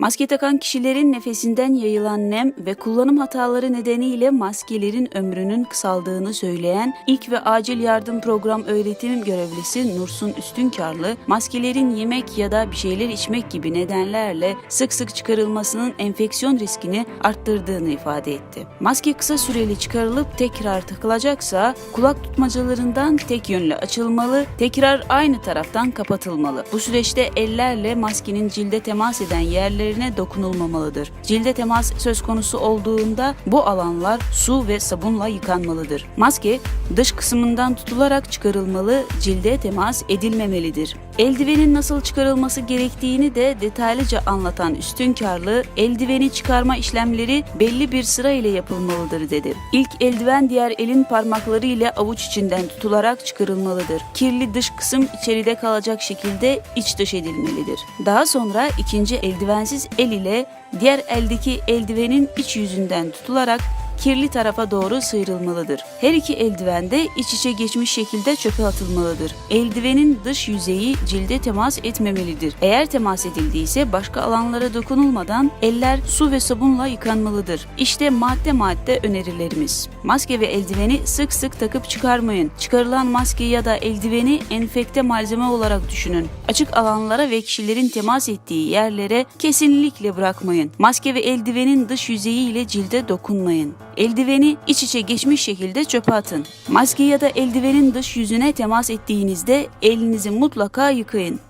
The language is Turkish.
Maske takan kişilerin nefesinden yayılan nem ve kullanım hataları nedeniyle maskelerin ömrünün kısaldığını söyleyen ilk ve acil yardım program öğretim görevlisi Nursun Üstünkarlı, maskelerin yemek ya da bir şeyler içmek gibi nedenlerle sık sık çıkarılmasının enfeksiyon riskini arttırdığını ifade etti. Maske kısa süreli çıkarılıp tekrar takılacaksa kulak tutmacalarından tek yönlü açılmalı, tekrar aynı taraftan kapatılmalı. Bu süreçte ellerle maskenin cilde temas eden yerlerine dokunulmamalıdır. Cilde temas söz konusu olduğunda bu alanlar su ve sabunla yıkanmalıdır. Maske dış kısmından tutularak çıkarılmalı, cilde temas edilmemelidir. Eldivenin nasıl çıkarılması gerektiğini de detaylıca anlatan üstünkarlı, eldiveni çıkarma işlemleri belli bir sıra ile yapılmalıdır dedi. İlk eldiven diğer elin parmakları ile avuç içinden tutularak çıkarılmalıdır. Kirli dış kısım içeride kalacak şekilde iç dış edilmelidir. Daha sonra ikinci eldivensiz el ile diğer eldeki eldivenin iç yüzünden tutularak kirli tarafa doğru sıyrılmalıdır. Her iki eldiven de iç içe geçmiş şekilde çöpe atılmalıdır. Eldivenin dış yüzeyi cilde temas etmemelidir. Eğer temas edildiyse başka alanlara dokunulmadan eller su ve sabunla yıkanmalıdır. İşte madde madde önerilerimiz. Maske ve eldiveni sık sık takıp çıkarmayın. Çıkarılan maske ya da eldiveni enfekte malzeme olarak düşünün. Açık alanlara ve kişilerin temas ettiği yerlere kesinlikle bırakmayın. Maske ve eldivenin dış yüzeyi ile cilde dokunmayın. Eldiveni iç içe geçmiş şekilde çöpe atın. Maske ya da eldivenin dış yüzüne temas ettiğinizde elinizi mutlaka yıkayın.